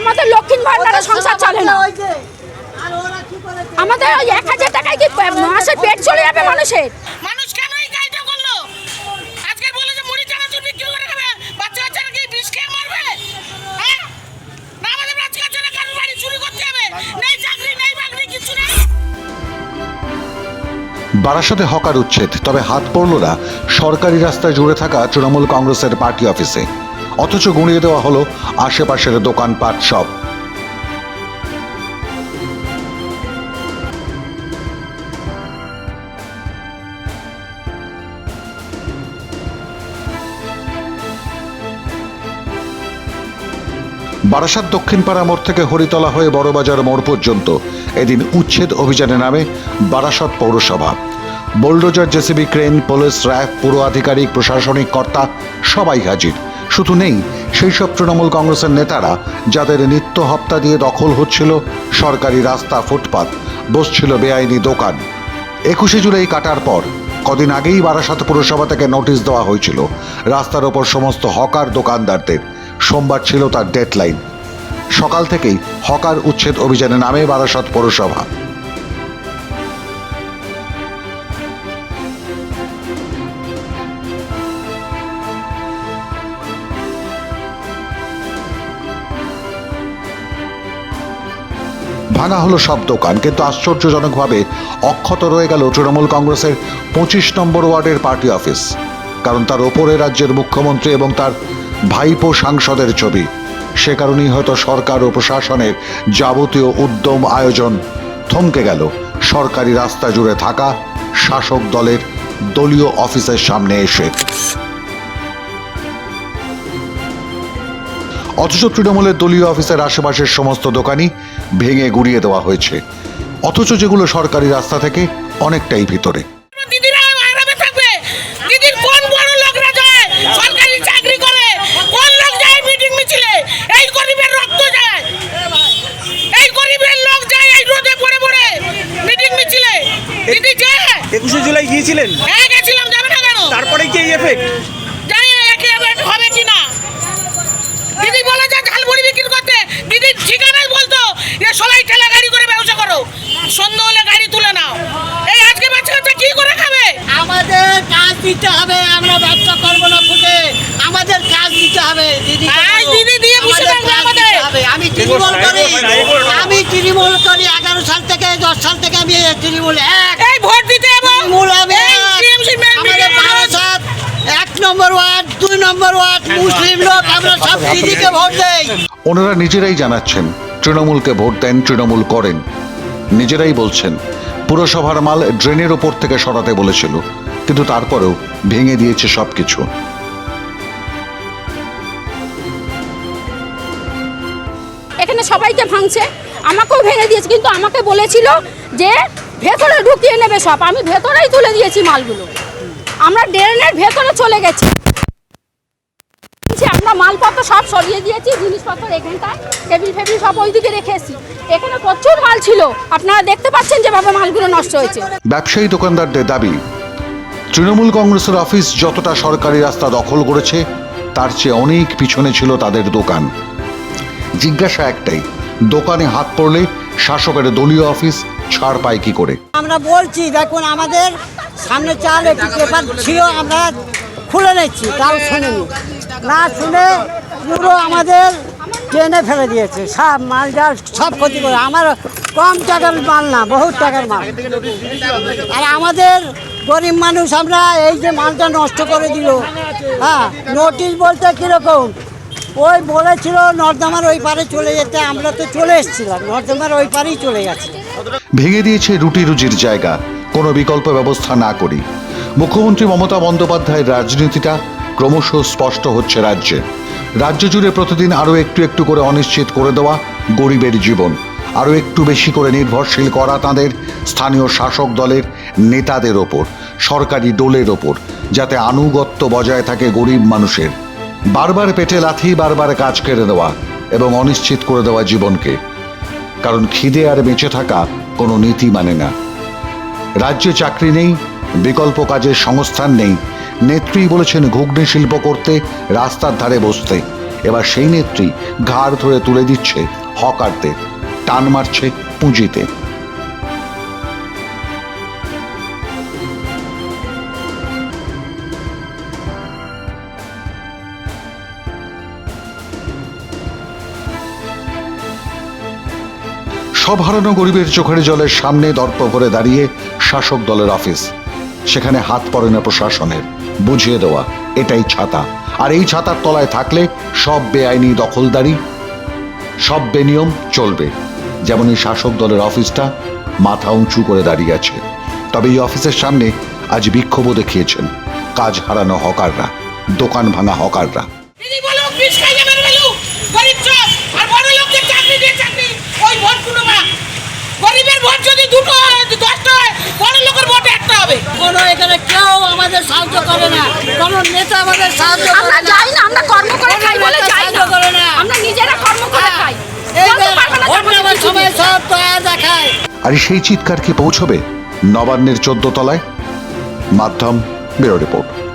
আমাদের লক্ষ্মীর ভান্ডারে সংসার চলে না। আমাদের ওই এক হাজার টাকায় কি মাসে পেট চলে যাবে মানুষের? মানুষ কেন এই কাজটা করল? আজকে বলে যে মুড়ি চানাচুর বিক্রি করে খাবে বাচ্চা বাচ্চারা কি বিষ খেয়ে মারবে? হ্যাঁ? না আমাদের বাচ্চা বাচ্চারা কারোর বাড়ি চুরি করতে হবে। নেই চাকরি নেই বাকরি কিছু নেই। বারাসাতে হকার উচ্ছেদ তবে হাত পড়ল না। সরকারি রাস্তায় জুড়ে থাকা তৃণমূল কংগ্রেসের পার্টি অফিসে। অথচ গুঁড়িয়ে দেওয়া হলো আশেপাশের দোকানপাট সব। বারাসাত দক্ষিণপাড়া মোড় থেকে হরিতলা হয়ে বড়বাজার মোড় পর্যন্ত এদিন উচ্ছেদ অভিযানে নামে বারাসত পৌরসভা। Bulldozer, JCB, crane, police RAB পুর আধিকারিক, প্রশাসনিক কর্তা সবাই হাজির। শুধু নেই সেই সব তৃণমূল কংগ্রেসের নেতারা যাদের নিত্য হপ্তা দিয়ে দখল হচ্ছিল সরকারি রাস্তা ফুটপাত, বসছিল বেআইনি দোকান। একুশে জুলাই কাটার পর, কদিন আগেই বারাসাত পুরসভা থেকে নোটিশ দেওয়া হয়েছিল, রাস্তার ওপর সমস্ত হকার দোকানদারদের। সোমবার ছিল তার ডেডলাইন। সকাল থেকেই হকার উচ্ছেদ অভিযানে নামে বারাসত পৌরসভা। ভাঙা হলো সব দোকান, কিন্তু আশ্চর্যজনকভাবে অক্ষত রয়ে গেল তৃণমূল কংগ্রেসের পঁচিশ নম্বর ওয়ার্ডের পার্টি অফিস, কারণ তার ওপরে রাজ্যের মুখ্যমন্ত্রী এবং তার ভাইপো সাংসদের ছবি। সে কারণেই হয়তো সরকার ও প্রশাসনের যাবতীয় উদ্যম আয়োজন থমকে গেল। সরকারি রাস্তা জুড়ে থাকা শাসক দলের দলীয় অফিসের সামনে এসে। অথচ তৃণমূলের দলীয় অফিসের আশেপাশের সমস্ত দোকানই ভেঙে গুড়িয়ে দেওয়া হয়েছে। অথচ যেগুলো সরকারি রাস্তা থেকে অনেকটাই ভিতরে। দিদিরা থাকবে। দিদির কোন বড় লোকরা যায় সরকারি চাকরি করে। কোন লোক যায় মিটিং মিছিলে? এই গরিবের রক্ত যায়। এই গরিবের লোক যায় এই রোদে পড়ে পড়ে মিটিং মিছিলে। দিদি যায়। একুশে জুলাই গিয়েছিলেন? হ্যাঁ গেছিলাম যাবে না কেন? তারপরে কি এই এফেক্ট জানি না একে এবার হবে কি না দিদি বলে যে ঝালমুড়ি বিক্রি করতে দিদির ঠিকানাই বলতো সবাই ঠেলা গাড়ি করে ব্যবসা করো। সন্ধ্যা হলে গাড়ি তুলে নাও। এই আজকে বাচ্চা কাচ্চা কি করে খাবে? আমাদের কাজ দিতে হবে আমরা ব্যবসা করব না ফুটে আমাদের কাজ দিতে হবে দিদি কাজ দিদি দিয়ে বসে থাকবে আমাদের। আমি তৃণমূল করি আমি তৃণমূল করি এগারো সাল থেকে দশ সাল থেকে আমি তৃণমূল এক। এই ভোট দিতে এবং তৃণমূল আমি এক। আমাদের বারাসাত এক নম্বর ওয়ার্ড দুই নম্বর ওয়ার্ড মুসলিম লোক আমরা সব দিদিকে ভোট দেই। ওনারা নিজেরাই জানাচ্ছেন তৃণমূলকে ভোট দেন, তৃণমূল করেন। নিজেরাই বলছেন, পুরসভার মাল ড্রেনের ওপর থেকে সরাতে বলেছিল, কিন্তু তারপরেও ভেঙে দিয়েছে সবকিছু। এখানে সবাইকে ভাঙছে, আমাকেও ভেঙে দিয়েছে, কিন্তু আমাকে বলেছিল যে ভেতরে ঢুকিয়ে নেবে সব। আমি ভেতরেই তুলে দিয়েছি মালগুলো। আমরা ড্রেনের ভেতরে চলে গেছি। আমরা মালপত্র সব সরিয়ে দিয়েছি জিনিসপত্র এখানটায় টেবিল ফেবিল সব ওইদিকে রেখে এসেছি। এখানে প্রচুর মাল ছিল। আপনারা দেখতে পাচ্ছেন যেভাবে মালগুলো নষ্ট হয়েছে। ব্যবসায়ী দোকানদারদের দাবি তৃণমূল কংগ্রেসের অফিস যতটা সরকারি রাস্তা দখল করেছে তার চেয়ে অনেক পিছনে ছিল তাদের দোকান। জিজ্ঞাসা একটাই দোকানে হাত পড়লে শাসকের দলীয় অফিস ছাড় পায় কি করে? আমরা বলছি দেখুন আমাদের সামনে চাল একটি পেপার ছিল আমরা খুলে নিচ্ছি তাও শুনিনি। না শুনে পুরো আমাদের ট্রেনে ফেলে দিয়েছে। সব মাল জাল সব ক্ষতি করে। আমার কম টাকার মাল না, বহুত টাকার মাল। আর আমাদের গরিব মানুষ আমরা এই যে মালটা নষ্ট করে দিল হ্যাঁ নোটিশ বলতে কীরকম? ওই বলেছিল নর্দমার ওই পারে চলে যেতে, আমরা তো চলে এসেছিলাম। নর্দমার ওই পারেই চলে গেছে। ভেঙে দিয়েছে রুটি রুজির জায়গা। কোনো বিকল্প ব্যবস্থা না করি। মুখ্যমন্ত্রী মমতা বন্দ্যোপাধ্যায়ের রাজনীতিটা ক্রমশ স্পষ্ট হচ্ছে রাজ্যে। রাজ্য জুড়ে প্রতিদিন আরও একটু একটু করে অনিশ্চিত করে দেওয়া গরিবের জীবন। আরও একটু বেশি করে নির্ভরশীল করা তাদের স্থানীয় শাসক দলের নেতাদের ওপর, সরকারি দোলের ওপর, যাতে আনুগত্য বজায় থাকে গরিব মানুষের। বারবার পেটে লাথি, বারবার কাজ কেড়ে দেওয়া এবং অনিশ্চিত করে দেওয়া জীবনকে। কারণ খিদে আর বেঁচে থাকা কোনো নীতি মানে না। রাজ্যে চাকরি নেই বিকল্প কাজের সংস্থান নেই। নেত্রী বলেছেন ঘুগনি শিল্প করতে রাস্তার ধারে বসতে। এবার সেই নেত্রী ঘাড় ধরে তুলে দিচ্ছে হকারদের। টান মারছে পুঁজিতে। সব হারানো গরিবের চোখের জলের সামনে দর্প ভরে দাঁড়িয়ে শাসক দলের অফিস। সেখানে হাত পড়ে না প্রশাসনের। বুঝিয়ে দেওয়া, এটাই ছাতা। আর এই ছাতার তলায় থাকলে সব বেআইনি দখলদারি, সব বেনিয়ম চলবে। যেমন এই শাসক দলের অফিসটা মাথা উঁচু করে দাঁড়িয়ে আছে। তবে এই অফিসের সামনে আজ বিক্ষোভও দেখিয়েছেন। কাজ হারানো হকাররা, দোকান ভাঙা হকাররা দিদি বলুক বিষ খাইয়ে মেরে ফেলুক গরিব চোখ আর বড় লোকদের চাকরি দিয়ে চাকরি ওই ভোট কোনো বা গরিবের ভোট যদি দুটো হয় দশটা হয় বড় লোকের ভোট একটা হবে কোনো এখানে কেউ আমাদের সাহায্য করে না। কোনো নেতা আমাদের সাহায্য আমরা করে না। যাই না আমরা কর্ম করে খাই বলে যাই না। করে না। আমরা নিজেরা কর্ম করে খাই। এই বলতে পারবে না যে ভোট আমাদের নেওয়ার কিছু সময় নেই। সব দয়া দেখায়। আর সেই চিৎকার কি পৌঁছবে? নবান্নের চোদ্দ তলায়? মাধ্যম ব্যুরো রিপোর্ট।